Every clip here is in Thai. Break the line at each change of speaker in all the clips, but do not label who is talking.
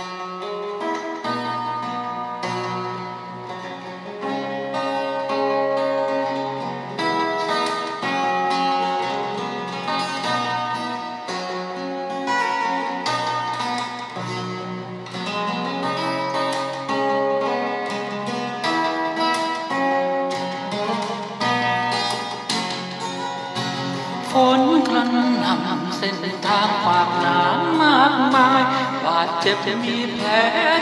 ฝนกระหน่ำเส้นทางปากหนามมากมายาดเจ็บมีแผล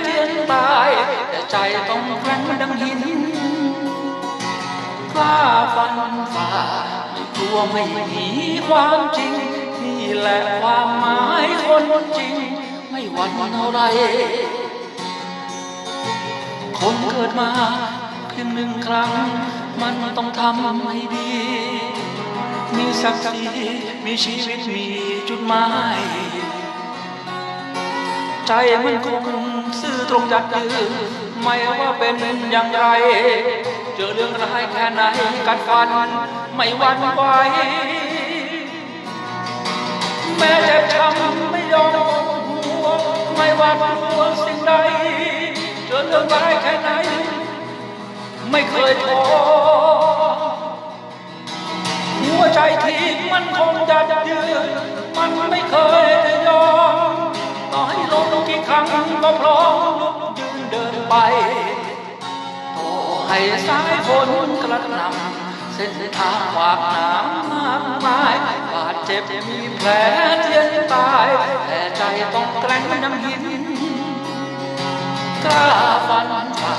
เจียนตายแต่ใจต้องแกร่งดังหินกล้าฟันฝ่าไม่กลัวไม่หนีความจริง นี่แหละความหมายคนจริง ไม่หวั่นอะไร คนเกิดมาเพียงหนึ่งครั้ง มันต้องทำให้ดี มีศักดิ์ศรีมีชีวิตมีจุดหมาย ใจมันคงซื่อตรงจัดยืนไม่ว่าเป็นอย่างไร เจอเรื่องร้ายแค่ไหนกัดฟันไม่หวั่นไหวแม้เจ็บช้ำไม่ยอมหัวไม่หวาดกลัวสิ่งใดเจอเรื่องร้ายแค่ไหน ไม่เคยท้อหัวใจที่มันคงจะยืนมันไม่เคย รั้งก็พร้อมลุกยืนเดินไปต่อให้สายฝนกระหน่ำเส้นทางขวากหนามมากมายบาดเจ็บมีแผลเจียนตายแต่ใจต้องแกร่งน้ำหินกล้าฟันฝ่า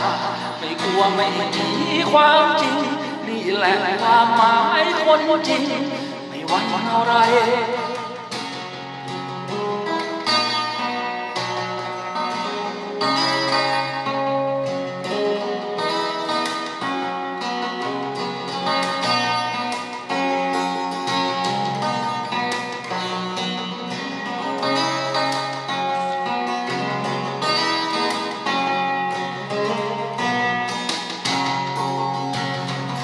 ไม่กลัวไม่หนีความจริงนี่แหละความหมายคนจริงไม่หวั่นอะไร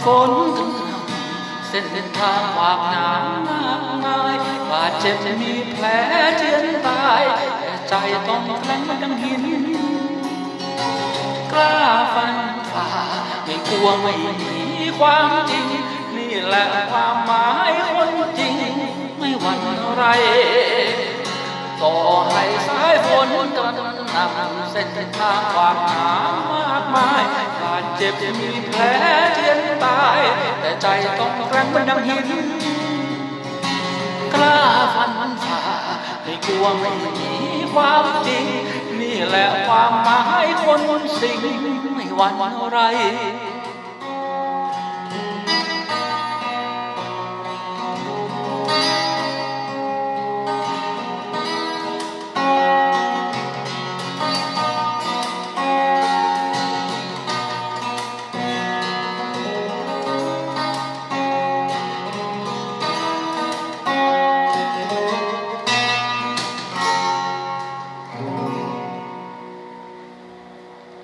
ฝนกระหน่ำเส้นทางขวากหนามมากมายบาดเจ็บมีแผลเจียนตายแต่ใจต้องแข็งดังหิน กล้าฟันฝ่าไม่กลัวไม่หนีความจริง นี่แหละความหมายคนจริง ไม่หวั่นไรต่อให้สายฝนกำลังนำเส้นทางความหามากมาย จ็บมีแผลเทียนตาย แต่ใจต้องแกร่งเป็นดังหิน กล้าฟันฝ่าไม่กลัวไม่หนีความจริง นี่แหละความหมายคนสิ่งไม่หวั่นอะไร